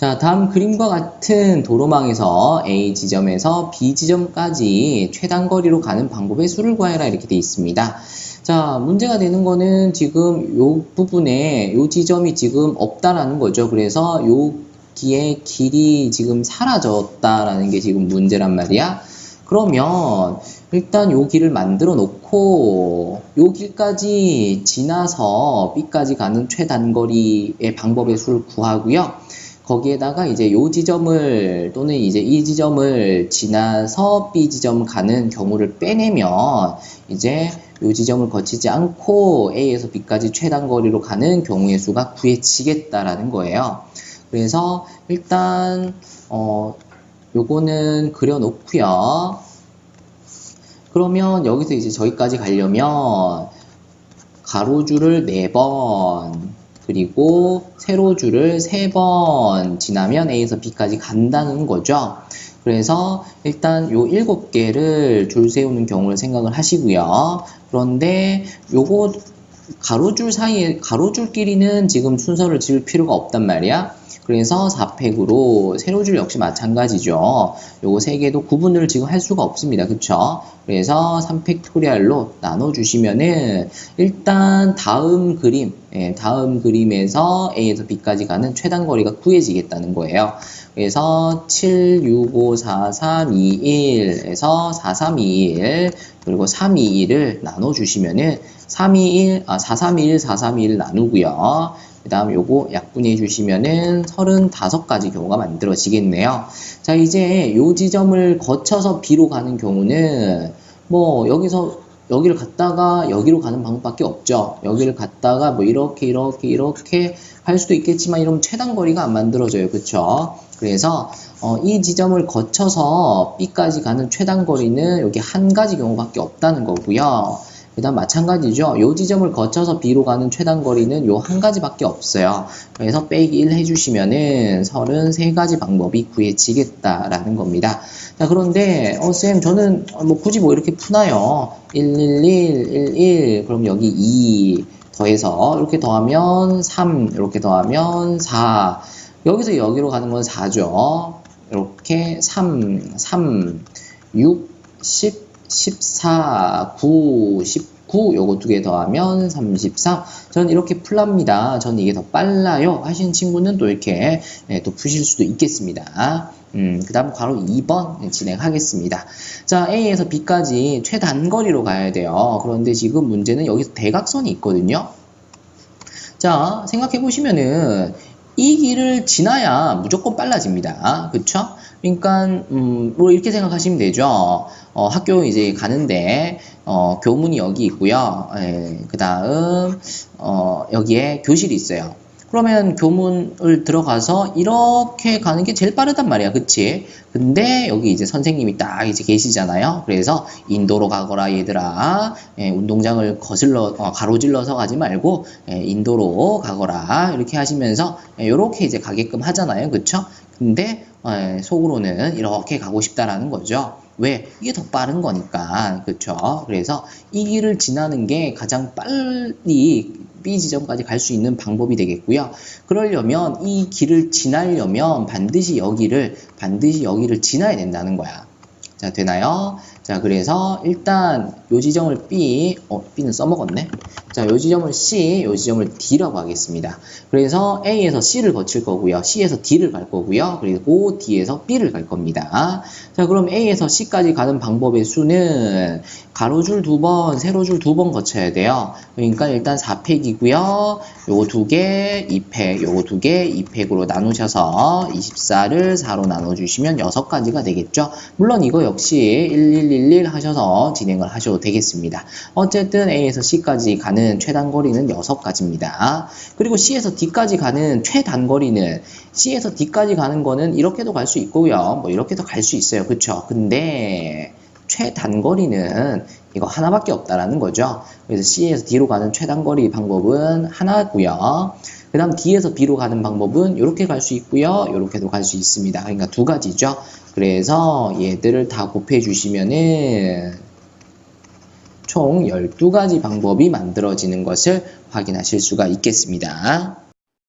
자, 다음 그림과 같은 도로망에서 A 지점에서 B 지점까지 최단거리로 가는 방법의 수를 구하라 이렇게 되어 있습니다. 자, 문제가 되는 거는 지금 요 부분에 요 지점이 지금 없다라는 거죠. 그래서 여기에 길이 지금 사라졌다라는 게 지금 문제란 말이야. 그러면 일단 요 길을 만들어 놓고 요 길까지 지나서 B까지 가는 최단거리의 방법의 수를 구하고요. 거기에다가 이제 요 지점을 또는 이제 이 지점을 지나서 B 지점 가는 경우를 빼내면 이제 요 지점을 거치지 않고 A에서 B까지 최단 거리로 가는 경우의 수가 구해지겠다라는 거예요. 그래서 일단 어 요거는 그려 놓고요. 그러면 여기서 이제 저기까지 가려면 가로줄을 4번 그리고 세로 줄을 3번 지나면 A에서 B까지 간다는 거죠. 그래서 일단 요 7개를 줄 세우는 경우를 생각을 하시고요. 그런데 요거 가로줄 사이에 가로줄 길이는 지금 순서를 지을 필요가 없단 말이야. 그래서 4팩으로 세로줄 역시 마찬가지죠. 요거 세 개도 구분을 지금 할 수가 없습니다. 그쵸? 그래서 3팩토리얼로 나눠주시면은 일단 다음 그림, 예, 다음 그림에서 A에서 B까지 가는 최단 거리가 구해지겠다는 거예요. 그래서 7, 6, 5, 4, 3, 2, 1에서 4, 3, 2, 1 그리고 3, 2, 1을 나눠주시면은 3, 2, 1, 아, 4, 3, 2, 1, 4, 3, 2, 1 나누고요. 그 다음 요거 약분해 주시면은 35가지 경우가 만들어지겠네요. 자, 이제 요 지점을 거쳐서 B로 가는 경우는 뭐 여기서 여기를 갔다가 여기로 가는 방법밖에 없죠. 여기를 갔다가 뭐 이렇게 이렇게 이렇게 할 수도 있겠지만 이러면 최단 거리가 안 만들어져요. 그쵸? 그래서 어, 이 지점을 거쳐서 B까지 가는 최단 거리는 여기 한 가지 경우밖에 없다는 거고요. 그 다음 마찬가지죠. 요 지점을 거쳐서 B로 가는 최단 거리는 요 한 가지밖에 없어요. 그래서 빼기 1 해주시면은 33가지 방법이 구해지겠다라는 겁니다. 자, 그런데, 어, 쌤, 저는 뭐 굳이 뭐 이렇게 푸나요? 111, 11, 그럼 여기 2 더해서 이렇게 더하면 3, 이렇게 더하면 4. 여기서 여기로 가는 건 4죠. 이렇게 3, 3, 6, 10, 14, 9, 19 요거 두 개 더하면 33 저는 이렇게 풀랍니다. 저는 이게 더 빨라요 하시는 친구는 또 이렇게 네, 또 푸실 수도 있겠습니다. 음, 그 다음 바로 2번 진행하겠습니다. 자, A에서 B까지 최단거리로 가야 돼요. 그런데 지금 문제는 여기서 대각선이 있거든요. 자, 생각해 보시면은 이 길을 지나야 무조건 빨라집니다. 그쵸? 그러니까 음, 뭐 이렇게 생각하시면 되죠. 어, 학교 이제 가는데 어, 교문이 여기 있고요. 예, 그 다음 어, 여기에 교실이 있어요. 그러면 교문을 들어가서 이렇게 가는 게 제일 빠르단 말이야. 그치? 근데 여기 이제 선생님이 딱 이제 계시잖아요. 그래서 인도로 가거라 얘들아. 예, 운동장을 거슬러 어, 가로질러서 가지 말고 예, 인도로 가거라. 이렇게 하시면서 예, 이렇게 이제 가게끔 하잖아요. 그쵸? 근데 예, 속으로는 이렇게 가고 싶다라는 거죠. 왜? 이게 더 빠른 거니까. 그쵸? 그래서 이 길을 지나는 게 가장 빨리 B 지점까지 갈 수 있는 방법이 되겠고요. 그러려면 이 길을 지나려면 반드시 여기를, 반드시 여기를 지나야 된다는 거야. 자, 되나요? 자, 그래서 일단 요 지점을 B, 어, B는 써먹었네. 자, 요 지점을 C, 요 지점을 D라고 하겠습니다. 그래서 A에서 C를 거칠 거고요. C에서 D를 갈 거고요. 그리고 D에서 B를 갈 겁니다. 자, 그럼 A에서 C까지 가는 방법의 수는 가로줄 두 번, 세로줄 두 번 거쳐야 돼요. 그러니까 일단 4팩이고요. 요거 두 개, 2팩, 요거 두 개, 2팩으로 나누셔서 24를 4로 나눠주시면 6가지가 되겠죠. 물론 이거 역시 1111 하셔서 진행을 하셔도 되겠습니다. 어쨌든 A에서 C까지 가는 최단거리는 6가지입니다. 그리고 C에서 D까지 가는 최단거리는 C에서 D까지 가는 거는 이렇게도 갈 수 있고요. 뭐 이렇게도 갈 수 있어요. 그쵸? 근데 최단거리는 이거 하나밖에 없다라는 거죠. 그래서 C에서 D로 가는 최단거리 방법은 하나고요. 그 다음 D에서 B로 가는 방법은 이렇게 갈 수 있고요. 이렇게도 갈 수 있습니다. 그러니까 두 가지죠. 그래서 얘들을 다 곱해 주시면은 총 12가지 방법이 만들어지는 것을 확인하실 수가 있겠습니다.